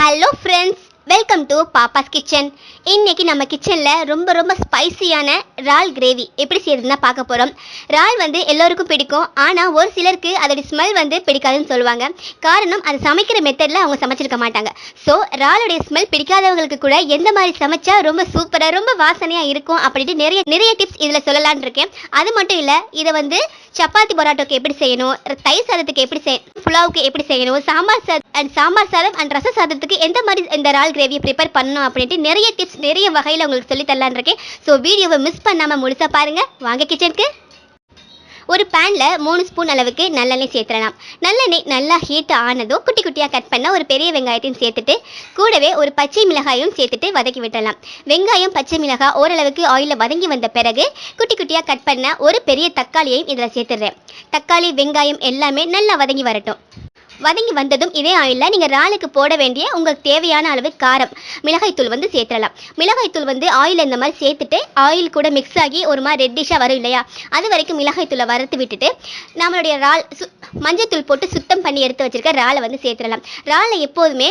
Hello friends welcome to Pappa's kitchen இன்னைக்கு நம்ம கிச்சனில் ரொம்ப ரொம்ப ஸ்பைசியான இறால் கிரேவி எப்படி செய்யறதுன்னா பார்க்க போகிறோம் இறால் வந்து எல்லோருக்கும் பிடிக்கும். ஆனால் ஒரு சிலருக்கு அதோடய ஸ்மெல் வந்து பிடிக்காதுன்னு சொல்லுவாங்க. காரணம் அது சமைக்கிற மெத்தடில் அவங்க சமைச்சிருக்க மாட்டாங்க. ஸோ இறாலுடைய ஸ்மெல் பிடிக்காதவங்களுக்கு கூட எந்த மாதிரி சமைச்சா ரொம்ப சூப்பராக ரொம்ப வாசனையாக இருக்கும் அப்படின்ட்டு நிறைய நிறைய டிப்ஸ் இதில் சொல்லலான் இருக்கேன். அது மட்டும் இல்லை இதை வந்து சப்பாத்தி பரோட்டாக்கு எப்படி செய்யணும்? தயிர் சாதத்துக்கு எப்படி செய் புலாவுக்கு எப்படி செய்யணும்? சாம்பார் சாதம் அண்ட் சாம்பார் சாதம் அண்ட் ரச சாதத்துக்கு எந்த மாதிரி இந்த ரால் கிரேவியை ப்ரிப்பேர் பண்ணணும் அப்படின்ட்டு நிறைய டிப்ஸ் நிறைய வகையில் உங்களுக்கு சொல்லி தரலான் இருக்கேன். ஸோ வீடியோவை மிஸ் பண்ணாமல் முழுசாக பாருங்கள் வாங்க கிச்சனுக்கு ஒரு பேனில் மூணு ஸ்பூன் அளவுக்கு நல்லெண்ணெய் சேர்த்துடலாம். நல்லெண்ணெய் நல்லா ஹீட் ஆனதும் குட்டி குட்டியாக கட் பண்ண ஒரு பெரிய வெங்காயத்தையும் சேர்த்துட்டு கூடவே ஒரு பச்சை மிளகாயும் சேர்த்துட்டு வதக்கி விட்டுடலாம். வெங்காயம் பச்சை மிளகாய் ஓரளவுக்கு ஆயிலில் வதங்கி வந்த பிறகு குட்டி குட்டியாக கட் பண்ண ஒரு பெரிய தக்காளியையும் இதில் சேர்த்துடுறேன். தக்காளி வெங்காயம் எல்லாமே நல்லா வதங்கி வரட்டும். வதங்கி வந்ததும் இதே ஆயிலில் நீங்கள் இறாலுக்கு போட வேண்டிய உங்களுக்கு தேவையான அளவு காரம் மிளகாய்த்தூள் வந்து சேர்த்துடலாம். மிளகாய்த்தூள் வந்து ஆயில் இந்த மாதிரி சேர்த்துட்டு ஆயில் கூட மிக்ஸ் ஆகி ஒரு மாதிரி ரெட்டிஷாக வரும் இல்லையா? அது வரைக்கும் மிளகாய்த்தூளை வறுத்து விட்டுட்டு நம்மளுடைய இறால் சு மஞ்சள் தூள் போட்டு சுத்தம் பண்ணி எடுத்து வச்சிருக்க இறாலை வந்து சேர்த்துடலாம். இறாலை எப்போதுமே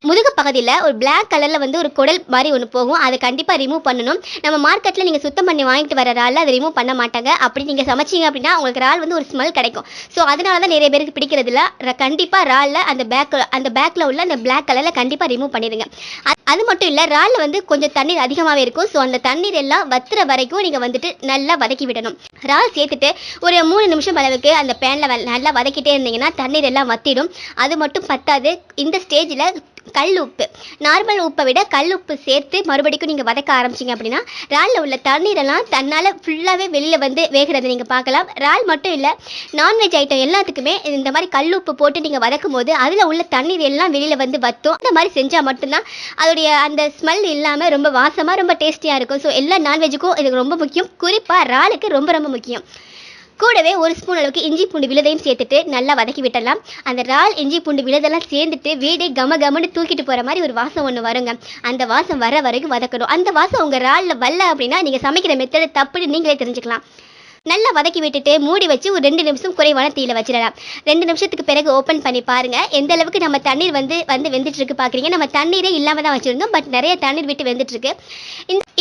முதுகு பகுதியில் ஒரு பிளாக் கலரில் வந்து ஒரு குடல் மாதிரி ஒன்று போகும். அதை கண்டிப்பாக ரிமூவ் பண்ணணும். நம்ம மார்க்கெட்டில் நீங்கள் சுத்தம் பண்ணி வாங்கிட்டு வர இறால் அதை ரிமூவ் பண்ண மாட்டாங்க. அப்படி நீங்கள் சமைச்சீங்க அப்படின்னா உங்களுக்கு இறால் வந்து ஒரு ஸ்மெல் கிடைக்கும். ஸோ அதனால தான் நிறைய பேருக்கு பிடிக்கிறது இல்லை. கண்டிப்பாக இறாலில் அந்த பேக் அந்த பேக்கில் உள்ள அந்த பிளாக் கலரில் கண்டிப்பாக ரிமூவ் பண்ணிடுங்க. அது- அது மட்டும் இல்லை இறாலில் வந்து கொஞ்சம் தண்ணீர் அதிகமாகவே இருக்கும். ஸோ அந்த தண்ணீர் எல்லாம் வத்துற வரைக்கும் நீங்கள் வந்துட்டு நல்லா வதக்கி விடணும். இறால் சேர்த்துட்டு ஒரு மூணு நிமிஷம் அளவுக்கு அந்த பேனில் நல்லா வதக்கிட்டே இருந்தீங்கன்னா தண்ணீர் எல்லாம் வத்திடும். அது மட்டும் பத்தாது. இந்த ஸ்டேஜில் கல் உப்பு. நார்மல் உப்பை விட கல் உப்பு சேர்த்து மறுபடிக்கும் நீங்கள் வதக்க ஆரம்பிச்சிங்க அப்படின்னா இறாலில் உள்ள தண்ணீரெல்லாம் தன்னால் ஃபுல்லாகவே வெளியில் வந்து வேகிறத நீங்கள் பார்க்கலாம். இறால் மட்டும் இல்லை நான்வெஜ் ஐட்டம் எல்லாத்துக்குமே இந்த மாதிரி கல் உப்பு போட்டு நீங்கள் வதக்கும் போது அதில் உள்ள தண்ணீர் எல்லாம் வெளியில் வந்து வத்தும். இந்த மாதிரி செஞ்சால் மட்டும்தான் அதோடைய அந்த ஸ்மெல் இல்லாமல் ரொம்ப வாசமாக ரொம்ப டேஸ்டியாக இருக்கும். ஸோ எல்லா நான்வெஜ்ஜுக்கும் இது ரொம்ப முக்கியம். குறிப்பாக இறாலுக்கு ரொம்ப ரொம்ப முக்கியம். கூடவே ஒரு ஸ்பூன் அளவுக்கு இஞ்சி பூண்டு விழுதையும் சேர்த்துட்டு நல்லா வதக்கி விட்டலாம் அந்த இறால் இஞ்சி பூண்டு விழுதெல்லாம் சேர்ந்துட்டு வீடே கம கமன்னு தூக்கிட்டு போகிற மாதிரி ஒரு வாசம் ஒன்று வருங்க. அந்த வாசம் வர வரைக்கும் வதக்கணும். அந்த வாசம் உங்கள் ராலில் வரல அப்படின்னா நீங்கள் சமைக்கிற மெத்தடு தப்புன்னு நீங்களே தெரிஞ்சுக்கலாம். நல்லா வதக்கி விட்டுட்டு மூடி வச்சு ஒரு ரெண்டு நிமிஷம் குறைவான தீயில வச்சிடலாம். ரெண்டு நிமிஷத்துக்கு பிறகு ஓப்பன் பண்ணி பாருங்க. எந்த அளவுக்கு நம்ம தண்ணீர் வந்து வந்து வெந்துட்டு இருக்கு பாக்குறீங்க. நம்ம தண்ணீரே இல்லாம தான் வச்சிருந்தோம். பட் நிறைய தண்ணீர் விட்டு வெந்துட்டு இருக்கு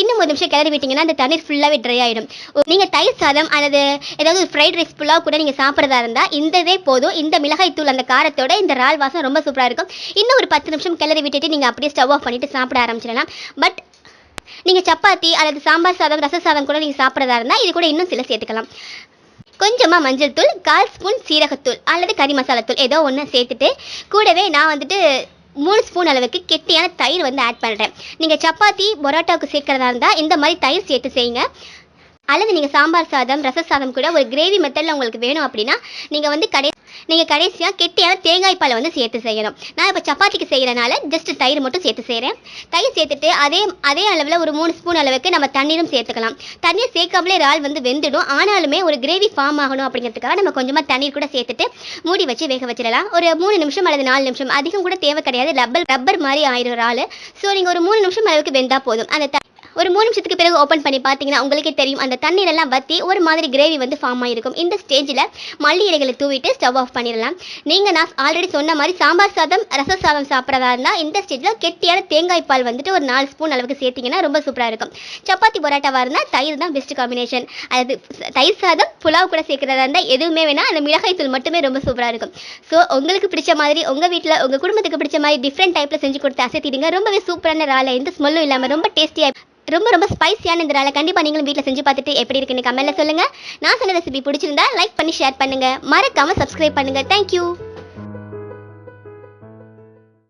இன்னும் ஒரு நிமிஷம் கிளறி விட்டீங்கன்னா அந்த தண்ணீர் ஃபுல்லாவே ட்ரை ஆயிடும். நீங்க தயிர் சாதம் அல்லது ஏதாவது ஃப்ரைட் ரைஸ் புலாவ் கூட நீங்க சாப்பிட்றதா இருந்தா இந்த இதே போதும். இந்த மிளகாய் தூள் அந்த காரத்தோட இந்த ரால் வாசம் ரொம்ப சூப்பரா இருக்கும். இன்னும் ஒரு பத்து நிமிஷம் கிளறி விட்டுட்டு நீங்க அப்படியே ஸ்டவ் ஆஃப் பண்ணிட்டு சாப்பிட ஆரம்பிச்சிடலாம். பட் நீங்கள் சப்பாத்தி அல்லது சாம்பார் சாதம் ரச சாதம் கூட நீங்கள் சாப்பிட்றதா இருந்தால் இது கூட இன்னும் சில சேர்த்துக்கலாம். கொஞ்சமாக மஞ்சள் தூள் கால் ஸ்பூன் சீரகத்தூள் அல்லது கறி மசாலாத்தூள் ஏதோ ஒன்று சேர்த்துட்டு கூடவே நான் வந்துட்டு மூணு ஸ்பூன் அளவுக்கு கெட்டியான தயிர் வந்து ஆட் பண்ணுறேன் நீங்கள் சப்பாத்தி பரோட்டாவுக்கு சேர்க்குறதா இருந்தால் இந்த மாதிரி தயிர் சேர்த்து செய்யுங்க. அல்லது நீங்கள் சாம்பார் சாதம் ரச சாதம் கூட ஒரு கிரேவி மெத்தடில் உங்களுக்கு வேணும் அப்படின்னா நீங்கள் வந்து கடை நீங்கள் கடைசியாக கெட்டியான தேங்காய் பாலை வந்து சேர்த்து செய்யணும். நான் இப்போ சப்பாத்திக்கு செய்கிறனால ஜஸ்ட் தயிர் மட்டும் சேர்த்து செய்கிறேன் தயிர் சேர்த்துட்டு அதே அதே அளவில் ஒரு மூணு ஸ்பூன் அளவுக்கு நம்ம தண்ணீரும் சேர்த்துக்கலாம். தண்ணீர் சேர்க்காமலே இறால் வந்து வெந்துடும். ஆனாலுமே ஒரு கிரேவி ஃபார்ம் ஆகணும் அப்படிங்கிறதுக்காக நம்ம கொஞ்சமாக தண்ணீர் கூட சேர்த்துட்டு மூடி வச்சு வேக வச்சிடலாம். ஒரு மூணு நிமிஷம் அல்லது நாலு நிமிஷம். அதிகம் கூட தேவை கிடையாது. ரப்பர் ரப்பர் மாதிரி ஆயிரும் இறால். ஸோ நீங்கள் ஒரு மூணு நிமிஷம் அளவுக்கு வெந்தால் போதும். அந்த ஒரு மூணு நிமிஷத்துக்கு பிறகு ஓப்பன் பண்ணி பார்த்தீங்கன்னா உங்களுக்கே தெரியும். அந்த தண்ணீர் எல்லாம் வத்தி ஒரு மாதிரி கிரேவி வந்து ஃபார்ம் ஆகிருக்கும் இந்த ஸ்டேஜில் மல்லி இலைகளை தூவிட்டு ஸ்டவ் ஆஃப் பண்ணிடலாம். நீங்கள் நான் ஆல்ரெடி சொன்ன மாதிரி சாம்பார் சாதம் ரச சாதம் சாப்பிட்றதா இருந்தால் இந்த ஸ்டேஜில் கெட்டியான தேங்காய் பால் வந்துட்டு ஒரு நாலு ஸ்பூன் அளவுக்கு சேர்த்திங்கன்னா ரொம்ப சூப்பராக இருக்கும். சப்பாத்தி பரோட்டாவாக இருந்தால் தயிர் தான் பெஸ்ட் காம்பினேஷன் அது தயிர் சாதம் புலாவ் கூட சேர்க்குறதா இருந்தால் எதுவுமே வேணால் அந்த மிளகாய் தூள் மட்டுமே ரொம்ப சூப்பராக இருக்கும். ஸோ உங்களுக்கு பிடிச்ச மாதிரி உங்கள் வீட்டில் உங்கள் குடும்பத்துக்கு பிடிச்ச மாதிரி டிஃப்ரெண்ட் டைப்பில் செஞ்சு கொடுத்து அசைத்திடுங்க. ரொம்பவே சூப்பரான ராலை எந்த ஸ்மெல்லும் இல்லாமல் ரொம்ப டேஸ்டியாக ரொம்ப ரொம்ப ஸ்பைசியான இந்த ராலை கண்டிப்பாக நீங்களும் வீட்டில் செஞ்சு பார்த்துட்டு எப்படி இருக்குன்னு கமெண்ட்டில் சொல்லுங்கள் நான் சொன்ன ரெசிபி பிடிச்சிருந்தா லைக் பண்ணி ஷேர் பண்ணுங்கள் மறக்காமல் சப்ஸ்கிரைப் பண்ணுங்கள் தேங்க்யூ